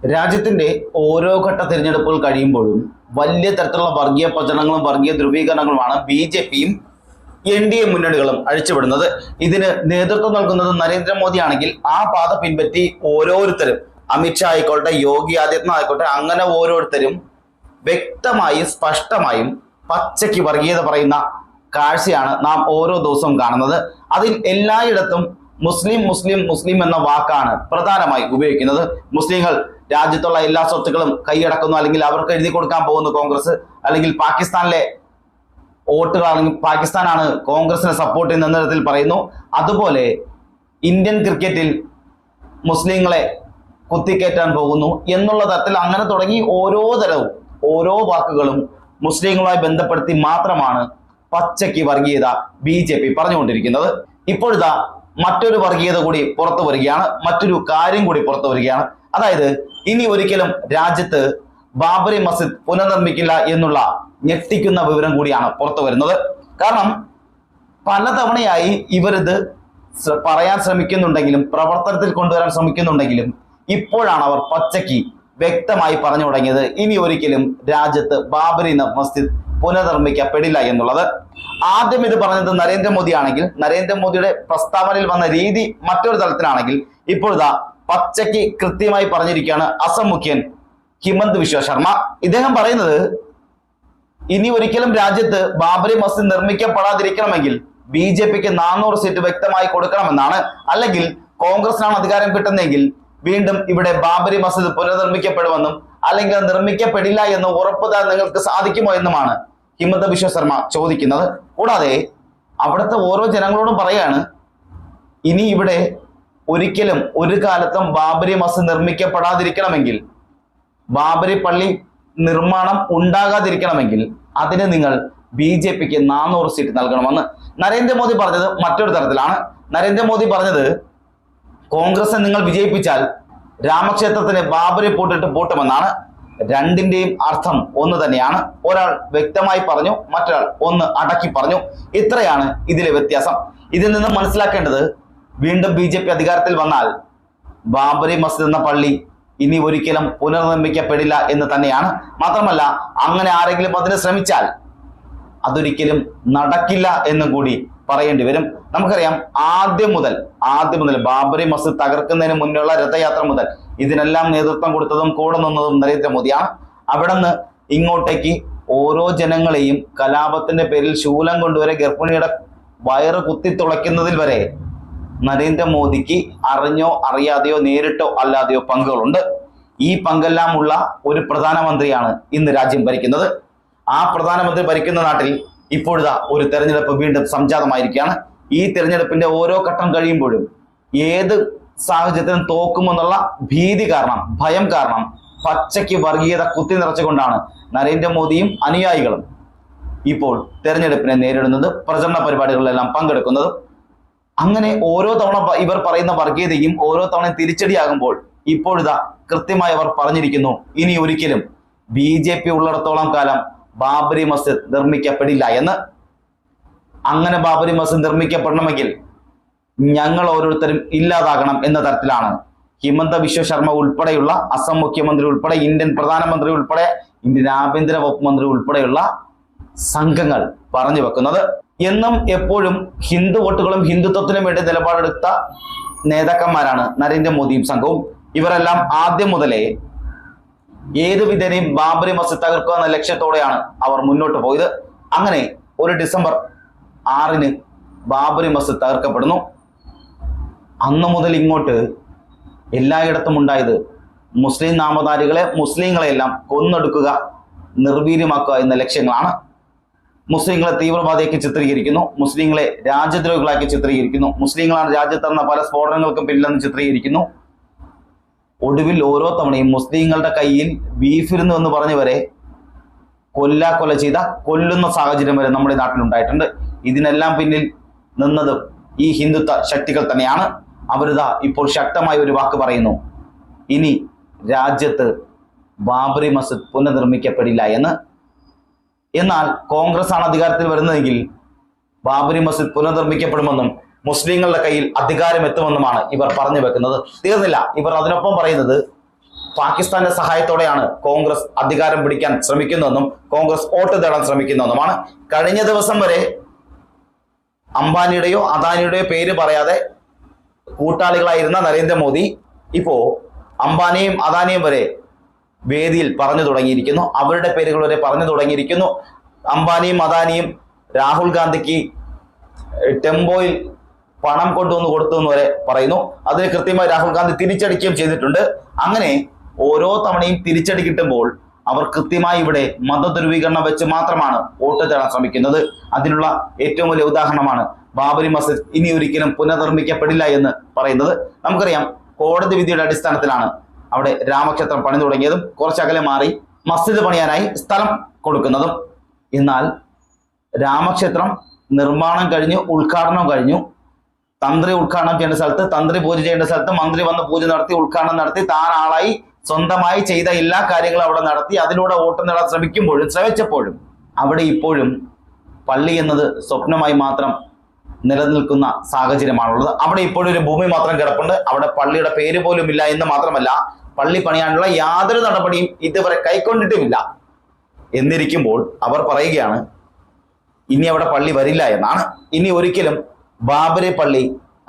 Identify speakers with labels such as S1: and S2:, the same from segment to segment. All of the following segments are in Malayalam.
S1: രാജ്യത്തിന്റെ ഓരോ ഘട്ട തിരഞ്ഞെടുപ്പുകൾ കഴിയുമ്പോഴും വലിയ തരത്തിലുള്ള വർഗീയ പ്രചരണങ്ങളും വർഗീയ ധ്രുവീകരണങ്ങളുമാണ് ബി ജെ പിയും എൻ ഡി എ മുന്നണികളും അഴിച്ചുവിടുന്നത്. ഇതിന് നേതൃത്വം നൽകുന്നത് നരേന്ദ്രമോദി ആണെങ്കിൽ ആ പാത പിൻപറ്റി ഓരോരുത്തരും അമിത്ഷാ ആയിക്കോട്ടെ യോഗി ആദിത്യനാഥ് ആയിക്കോട്ടെ അങ്ങനെ ഓരോരുത്തരും വ്യക്തമായും സ്പഷ്ടമായും പച്ചയ്ക്ക് വർഗീയത പറയുന്ന കാഴ്ചയാണ് നാം ഓരോ ദിവസവും കാണുന്നത്. അതിൽ എല്ലായിടത്തും മുസ്ലിം മുസ്ലിം മുസ്ലിം എന്ന വാക്കാണ് പ്രധാനമായി ഉപയോഗിക്കുന്നത്. മുസ്ലിങ്ങൾ രാജ്യത്തുള്ള എല്ലാ സ്വത്തുക്കളും കൈയടക്കുന്നു അല്ലെങ്കിൽ അവർക്ക് എഴുതി കൊടുക്കാൻ പോകുന്നു കോൺഗ്രസ്. അല്ലെങ്കിൽ പാകിസ്ഥാനിലെ വോട്ടുകൾ അല്ലെങ്കിൽ പാകിസ്ഥാനാണ് കോൺഗ്രസിനെ സപ്പോർട്ട് ചെയ്യുന്ന തരത്തിൽ പറയുന്നു. അതുപോലെ ഇന്ത്യൻ ക്രിക്കറ്റിൽ മുസ്ലിങ്ങളെ കുത്തിക്കയറ്റാൻ പോകുന്നു എന്നുള്ള തരത്തിൽ അങ്ങനെ തുടങ്ങി ഓരോ തരവും ഓരോ വാക്കുകളും മുസ്ലിങ്ങളുമായി ബന്ധപ്പെടുത്തി മാത്രമാണ് പച്ചയ്ക്ക് വർഗീയത ബി ജെ പി പറഞ്ഞുകൊണ്ടിരിക്കുന്നത്. ഇപ്പോഴിതാ മറ്റൊരു വർഗീയത കൂടി പുറത്തു വരികയാണ്. മറ്റൊരു കാര്യം കൂടി പുറത്തു വരികയാണ്. അതായത് ഇനി ഒരിക്കലും രാജ്യത്ത് ബാബറി മസ്ജിദ് പുനർനിർമ്മിക്കില്ല എന്നുള്ള ഞെട്ടിക്കുന്ന വിവരം കൂടിയാണ് പുറത്തു വരുന്നത്. കാരണം പലതവണയായി ഇവരിത് പറയാൻ ശ്രമിക്കുന്നുണ്ടെങ്കിലും പ്രവർത്തനത്തിൽ കൊണ്ടുവരാൻ ശ്രമിക്കുന്നുണ്ടെങ്കിലും ഇപ്പോഴാണ് അവർ പച്ചയ്ക്ക് വ്യക്തമായി പറഞ്ഞു തുടങ്ങിയത് ഇനി ഒരിക്കലും രാജ്യത്ത് ബാബരി മസ്ജിദ് പുനർനിർമ്മിക്കപ്പെടില്ല എന്നുള്ളത്. ആദ്യം ഇത് പറഞ്ഞത് നരേന്ദ്രമോദി ആണെങ്കിൽ നരേന്ദ്രമോദിയുടെ പ്രസ്താവനയിൽ വന്ന രീതി മറ്റൊരു തലത്തിലാണെങ്കിൽ ഇപ്പോഴിതാ പച്ചയ്ക്ക് കൃത്യമായി പറഞ്ഞിരിക്കുകയാണ് അസം മുഖ്യൻ ഹിമന്ത് വിശ്വ ശർമ്മ. ഇദ്ദേഹം പറയുന്നത് ഇനി ഒരിക്കലും രാജ്യത്ത് ബാബരി മസ്ജിദ് നിർമ്മിക്കപ്പെടാതിരിക്കണമെങ്കിൽ ബി ജെ പിക്ക് നാനൂറ് സീറ്റ് വ്യക്തമായി കൊടുക്കണമെന്നാണ്. അല്ലെങ്കിൽ കോൺഗ്രസിനാണ് അധികാരം കിട്ടുന്നതെങ്കിൽ വീണ്ടും ഇവിടെ ബാബരി മസ്ജിദ് പുനർനിർമ്മിക്കപ്പെടുമെന്നും അല്ലെങ്കിൽ നിർമ്മിക്കപ്പെടില്ല എന്ന് ഉറപ്പ് താൻ നിങ്ങൾക്ക് സാധിക്കുമോ എന്നുമാണ് ഹിമന്ത ബിശ്വ ശർമ്മ ചോദിക്കുന്നത്. കൂടാതെ അവിടുത്തെ ഓരോ ജനങ്ങളോടും പറയാണ് ഇനി ഇവിടെ ഒരിക്കലും ഒരു കാലത്തും ബാബരി മസ്ജിദ് നിർമ്മിക്കപ്പെടാതിരിക്കണമെങ്കിൽ ബാബരി പള്ളി നിർമ്മാണം ഉണ്ടാകാതിരിക്കണമെങ്കിൽ അതിന് നിങ്ങൾ ബി ജെ പിക്ക് നാനൂറ് സീറ്റ് നൽകണമെന്ന് നരേന്ദ്രമോദി പറഞ്ഞത് മറ്റൊരു തരത്തിലാണ്. നരേന്ദ്രമോദി പറഞ്ഞത് കോൺഗ്രസ് നിങ്ങൾ വിജയിപ്പിച്ചാൽ രാമക്ഷേത്രത്തിന് ബാബരി പൂട്ടിട്ട് പൂട്ടുമെന്നാണ്. രണ്ടിന്റെയും അർത്ഥം ഒന്ന് തന്നെയാണ്. ഒരാൾ വ്യക്തമായി പറഞ്ഞു മറ്റൊരാൾ ഒന്ന് അടക്കി പറഞ്ഞു. ഇത്രയാണ് ഇതിലെ വ്യത്യാസം. ഇതിൽ നിന്ന് മനസ്സിലാക്കേണ്ടത് വീണ്ടും ബി ജെ പി അധികാരത്തിൽ വന്നാൽ ബാബരി മസ്ജിദ് എന്ന പള്ളി ഇനി ഒരിക്കലും പുനർനിർമ്മിക്കപ്പെടില്ല എന്ന് തന്നെയാണ്. മാത്രമല്ല അങ്ങനെ ആരെങ്കിലും അതിന് ശ്രമിച്ചാൽ അതൊരിക്കലും നടക്കില്ല എന്നും കൂടി പറയേണ്ടി വരും. നമുക്കറിയാം ആദ്യം മുതൽ ആദ്യം മുതൽ ബാബറി മസ്ജിദ് തകർക്കുന്നതിന് മുന്നിലുള്ള രഥയാത്ര മുതൽ ഇതിനെല്ലാം നേതൃത്വം കൊടുത്തതും കൂടെ നിന്നതും നരേന്ദ്രമോദിയാണ്. അവിടെ നിന്ന് ഇങ്ങോട്ടേക്ക് ഓരോ ജനങ്ങളെയും കലാപത്തിന്റെ പേരിൽ ശൂലം കൊണ്ടുവരെ ഗർഭിണിയുടെ വയറ് കുത്തി തുളയ്ക്കുന്നതിൽ വരെ നരേന്ദ്രമോദിക്ക് അറിഞ്ഞോ അറിയാതെയോ നേരിട്ടോ അല്ലാതെയോ പങ്കുകളുണ്ട്. ഈ പങ്കെല്ലാം ഉള്ള ഒരു പ്രധാനമന്ത്രിയാണ് ഇന്ന് രാജ്യം ഭരിക്കുന്നത്. ആ പ്രധാനമന്ത്രി ഭരിക്കുന്ന നാട്ടിൽ ഇപ്പോഴിതാ ഒരു തെരഞ്ഞെടുപ്പ് വീണ്ടും സംജാതമായിരിക്കുകയാണ്. ഈ തെരഞ്ഞെടുപ്പിന്റെ ഓരോ ഘട്ടം കഴിയുമ്പോഴും ഏത് സാഹചര്യത്തിനും തോക്കുമെന്നുള്ള ഭീതി കാരണം ഭയം കാരണം പച്ചയ്ക്ക് വർഗീയത കുത്തി നിറച്ചുകൊണ്ടാണ് നരേന്ദ്രമോദിയും അനുയായികളും ഇപ്പോൾ തെരഞ്ഞെടുപ്പിനെ നേരിടുന്നത് പ്രചരണ പരിപാടികളിലെല്ലാം പങ്കെടുക്കുന്നത്. അങ്ങനെ ഓരോ തവണ ഇവർ പറയുന്ന വർഗീയതയും ഓരോ തവണ തിരിച്ചടിയാകുമ്പോൾ ഇപ്പോഴിതാ കൃത്യമായി അവർ പറഞ്ഞിരിക്കുന്നു. ഇനി ഒരിക്കലും ബി ജെ പി ഉള്ളിടത്തോളം കാലം ബാബരി മസ്ജിദ് നിർമ്മിക്കപ്പെടില്ല എന്ന്. അങ്ങനെ ബാബരി മസ്ജിദ് നിർമ്മിക്കപ്പെടണമെങ്കിൽ ഞങ്ങൾ ഓരോരുത്തരും ഇല്ലാതാകണം എന്ന തരത്തിലാണ്. ഹിമന്ത ബിശ്വ ശർമ്മ ഉൾപ്പെടെയുള്ള അസം മുഖ്യമന്ത്രി ഉൾപ്പെടെ ഇന്ത്യൻ പ്രധാനമന്ത്രി ഉൾപ്പെടെ ഇന്ത്യൻ ആഭ്യന്തര വകുപ്പ് മന്ത്രി ഉൾപ്പെടെയുള്ള സംഘങ്ങൾ പറഞ്ഞു വെക്കുന്നത്. എന്നും എപ്പോഴും ഹിന്ദു വോട്ടുകളും ഹിന്ദുത്വത്തിനും വേണ്ടി നിലപാടെടുത്ത നേതാക്കന്മാരാണ് നരേന്ദ്രമോദിയും സംഘവും. ഇവരെല്ലാം ആദ്യം മുതലേ ഏത് വിധേനയും ബാബരി മസ്ജിദ് തകർക്കുക എന്ന ലക്ഷ്യത്തോടെയാണ് അവർ മുന്നോട്ട് പോയത്. അങ്ങനെ ഒരു ഡിസംബർ ആറിന് ബാബരി മസ്ജിദ് തകർക്കപ്പെടുന്നു. അന്ന് മുതൽ ഇങ്ങോട്ട് എല്ലായിടത്തും ഉണ്ടായത് മുസ്ലിം നാമധാരികളെ മുസ്ലിങ്ങളെല്ലാം കൊന്നൊടുക്കുക നിർവീര്യമാക്കുക എന്ന ലക്ഷ്യങ്ങളാണ്. മുസ്ലിങ്ങളെ തീവ്രവാദിയാക്കി ചിത്രീകരിക്കുന്നു മുസ്ലിങ്ങളെ രാജ്യദ്രോഹികളാക്കി ചിത്രീകരിക്കുന്നു മുസ്ലിങ്ങളാണ് രാജ്യത്ത് നടന്ന പല സ്ഫോടനങ്ങൾക്കും പിന്നിലെന്ന് ചിത്രീകരിക്കുന്നു. ഒടുവിൽ ഓരോ തവണയും മുസ്ലിങ്ങളുടെ കയ്യിൽ ബീഫിരുന്നു എന്ന് പറഞ്ഞ് വരെ കൊല ചെയ്ത കൊല്ലുന്ന സാഹചര്യം വരെ നമ്മുടെ നാട്ടിലുണ്ടായിട്ടുണ്ട്. ഇതിനെല്ലാം പിന്നിൽ നിന്നതും ഈ ഹിന്ദുത്വ ശക്തികൾ തന്നെയാണ്. അവരിതാ ഇപ്പോൾ ശക്തമായ ഒരു വാക്ക് പറയുന്നു. ഇനി രാജ്യത്ത് ബാബറി മസ്ജിദ് പുനർനിർമ്മിക്കപ്പെടില്ല എന്ന് എന്നാൽ കോൺഗ്രസ് ആണ് അധികാരത്തിൽ വരുന്നതെങ്കിൽ ബാബരി മസ്ജിദ് പുനർനിർമ്മിക്കപ്പെടുമെന്നും മുസ്ലിങ്ങളുടെ കയ്യിൽ അധികാരം എത്തുമെന്നുമാണ് ഇവർ പറഞ്ഞു വെക്കുന്നത്. തീർന്നില്ല. ഇവർ അതിനൊപ്പം പറയുന്നത് പാകിസ്ഥാന്റെ സഹായത്തോടെയാണ് കോൺഗ്രസ് അധികാരം പിടിക്കാൻ ശ്രമിക്കുന്നതെന്നും കോൺഗ്രസ് വോട്ട് തേടാൻ ശ്രമിക്കുന്നതെന്നുമാണ്. കഴിഞ്ഞ ദിവസം വരെ അംബാനിയുടെയോ അദാനിയുടെയോ പേര് പറയാതെ കൂട്ടാളികളായിരുന്ന നരേന്ദ്രമോദി ഇപ്പോ അംബാനിയും അദാനിയും വരെ വേദിയിൽ പറഞ്ഞു തുടങ്ങിയിരിക്കുന്നു. അവരുടെ പേരുകൾ വരെ പറഞ്ഞു തുടങ്ങിയിരിക്കുന്നു. അംബാനിയും അദാനിയും രാഹുൽ ഗാന്ധിക്ക് ടെമ്പോയിൽ പണം കൊണ്ടുവന്ന് കൊടുത്തു എന്ന് വരെ പറയുന്നു. അതിന് കൃത്യമായി രാഹുൽ ഗാന്ധി തിരിച്ചടിക്കുകയും ചെയ്തിട്ടുണ്ട്. അങ്ങനെ ഓരോ തവണയും തിരിച്ചടി കിട്ടുമ്പോൾ അവർ കൃത്യമായി ഇവിടെ മതധ്രുവീകരണം വെച്ച് മാത്രമാണ് വോട്ട് തേടാൻ ശ്രമിക്കുന്നത്. അതിനുള്ള ഏറ്റവും വലിയ ഉദാഹരണമാണ് ബാബരി മസ്ജിദ്. ഇനി ഒരിക്കലും പുനർനിർമ്മിക്കപ്പെടില്ല എന്ന് പറയുന്നത്. നമുക്കറിയാം കോടതി വിധിയുടെ അടിസ്ഥാനത്തിലാണ് അവിടെ രാമക്ഷേത്രം പണി തുടങ്ങിയതും കുറച്ചകലെ മാറി മസ്ജിദ് പണിയാനായി സ്ഥലം കൊടുക്കുന്നതും. എന്നാൽ രാമക്ഷേത്രം നിർമ്മാണം കഴിഞ്ഞു ഉദ്ഘാടനം കഴിഞ്ഞു. തന്ത്രി ഉദ്ഘാടനം ചെയ്യേണ്ട സ്ഥലത്ത് തന്ത്രി പൂജ ചെയ്യേണ്ട സ്ഥലത്ത് മന്ത്രി വന്ന് പൂജ നടത്തി ഉദ്ഘാടനം നടത്തി താൻ ആളായി സ്വന്തമായി ചെയ്ത എല്ലാ കാര്യങ്ങളും അവിടെ നടത്തി അതിലൂടെ വോട്ട് നേടാൻ ശ്രമിക്കുമ്പോഴും ശ്രമിച്ചപ്പോഴും അവിടെ ഇപ്പോഴും പള്ളി എന്നത് സ്വപ്നമായി മാത്രം നിലനിൽക്കുന്ന സാഹചര്യമാണുള്ളത്. അവിടെ ഇപ്പോഴും ഒരു ഭൂമി മാത്രം കിടപ്പുണ്ട്. അവിടെ പള്ളിയുടെ പേര് പോലും ഇല്ല എന്ന് മാത്രമല്ല പള്ളി പണിയാനുള്ള യാതൊരു നടപടിയും ഇതുവരെ കൈക്കൊണ്ടിട്ടുമില്ല. എന്നിരിക്കുമ്പോൾ അവർ പറയുകയാണ് ഇനി അവിടെ പള്ളി വരില്ല എന്നാണ്. ഇനി ഒരിക്കലും ബാബരി പള്ളി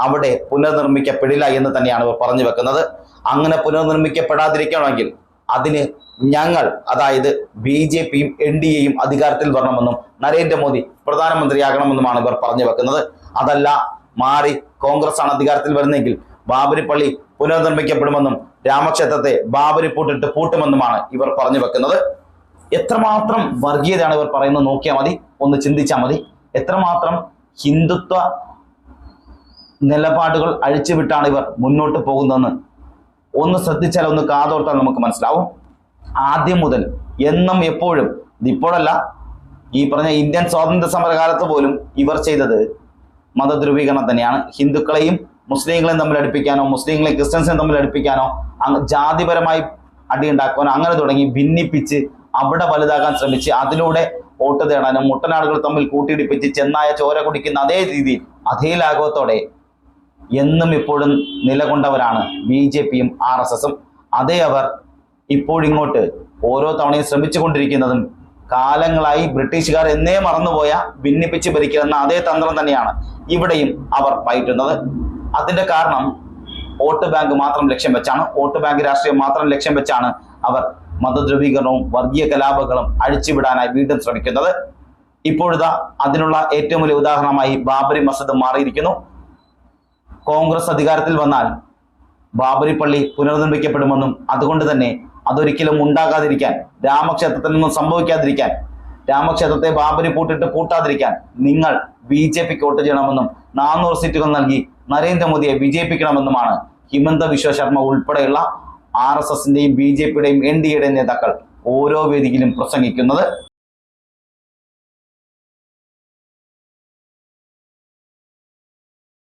S1: അവിടെ പുനർനിർമ്മിക്കപ്പെടില്ല എന്ന് തന്നെയാണ് ഇവർ പറഞ്ഞു വെക്കുന്നത്. അങ്ങനെ പുനർനിർമ്മിക്കപ്പെടാതിരിക്കണമെങ്കിൽ അതിന് ഞങ്ങൾ അതായത് ബി ജെ പിയും എൻ ഡി എയും അധികാരത്തിൽ വരണമെന്നും നരേന്ദ്രമോദി പ്രധാനമന്ത്രിയാകണമെന്നുമാണ് ഇവർ പറഞ്ഞു വെക്കുന്നത്. അതല്ല മാറി കോൺഗ്രസ് ആണ് അധികാരത്തിൽ വരുന്നെങ്കിൽ ബാബരി പള്ളി പുനർനിർമ്മിക്കപ്പെടുമെന്നും രാമക്ഷേത്രത്തെ ബാബരി പൂട്ടിട്ട് പൂട്ടുമെന്നുമാണ് ഇവർ പറഞ്ഞു വെക്കുന്നത്. എത്രമാത്രം വർഗീയതയാണ് ഇവർ പറയുന്നത് നോക്കിയാൽ മതി ഒന്ന് ചിന്തിച്ചാൽ മതി. എത്രമാത്രം ഹിന്ദുത്വ നിലപാടുകൾ അഴിച്ചുവിട്ടാണ് ഇവർ മുന്നോട്ട് പോകുന്നതെന്ന് ഒന്ന് ശ്രദ്ധിച്ചാൽ ഒന്ന് കാതോർത്താൽ നമുക്ക് മനസ്സിലാവും. ആദ്യം മുതൽ എന്നും എപ്പോഴും ഇതിപ്പോഴല്ല ഈ പറഞ്ഞ ഇന്ത്യൻ സ്വാതന്ത്ര്യ സമരകാലത്ത് പോലും ഇവർ ചെയ്തത് മതധ്രുവീകരണം തന്നെയാണ്. ഹിന്ദുക്കളെയും മുസ്ലിങ്ങളെയും തമ്മിൽ അടുപ്പിക്കാനോ മുസ്ലിങ്ങളെ ക്രിസ്ത്യൻസിനെ തമ്മിൽ അടുപ്പിക്കാനോ ജാതിപരമായി അടിയുണ്ടാക്കാനോ അങ്ങനെ തുടങ്ങി ഭിന്നിപ്പിച്ച് അവിടെ വലുതാകാൻ ശ്രമിച്ച് അതിലൂടെ വോട്ട് തേടാനും മുട്ടനാടുകൾ തമ്മിൽ കൂട്ടിയിടിപ്പിച്ച് ചെന്നായ ചോര കുടിക്കുന്ന അതേ രീതിയിൽ അതേ ലാഘവത്തോടെ എന്നും ഇപ്പോഴും നിലകൊണ്ടവരാണ് ബി ജെ പിയും ആർ എസ് എസും. അതേ അവർ ഇപ്പോഴിങ്ങോട്ട് ഓരോ തവണയും ശ്രമിച്ചുകൊണ്ടിരിക്കുന്നതും കാലങ്ങളായി ബ്രിട്ടീഷുകാർ എന്നേ മറന്നുപോയ ഭിന്നിപ്പിച്ച് ഭരിക്കുന്ന അതേ തന്ത്രം തന്നെയാണ് ഇവിടെയും അവർ പയറ്റുന്നത്. അതിന്റെ കാരണം വോട്ട് ബാങ്ക് മാത്രം ലക്ഷ്യം വെച്ചാണ്. വോട്ട് ബാങ്ക് രാഷ്ട്രീയം മാത്രം ലക്ഷ്യം വെച്ചാണ് അവർ മതധ്രുവീകരണവും വർഗീയ കലാപങ്ങളും അഴിച്ചുവിടാനായി വീണ്ടും ശ്രമിക്കുന്നത്. ഇപ്പോഴിതാ അതിനുള്ള ഏറ്റവും വലിയ ഉദാഹരണമായി ബാബരി മസ്ജിദ് മാറിയിരിക്കുന്നു. കോൺഗ്രസ് അധികാരത്തിൽ വന്നാൽ ബാബരി പള്ളി പുനർനിർമ്മിക്കപ്പെടുമെന്നും അതുകൊണ്ട് തന്നെ അതൊരിക്കലും ഉണ്ടാകാതിരിക്കാൻ രാമക്ഷേത്രത്തിൽ നിന്നും സംഭവിക്കാതിരിക്കാൻ രാമക്ഷേത്രത്തെ ബാബരി പൂട്ടിട്ട് പൂട്ടാതിരിക്കാൻ നിങ്ങൾ ബി ജെ പിക്ക് വോട്ട് ചെയ്യണമെന്നും നാനൂറ് സീറ്റുകൾ നൽകി നരേന്ദ്രമോദിയെ വിജയിപ്പിക്കണമെന്നുമാണ് ഹിമന്ത വിശ്വ ശർമ്മ ഉൾപ്പെടെയുള്ള ആർ എസ് എസിന്റെയും ബി ജെ പിയുടെയും എൻ ഡി എയുടെയും നേതാക്കൾ ഓരോ വേദിയിലും പ്രസംഗിക്കുന്നത്.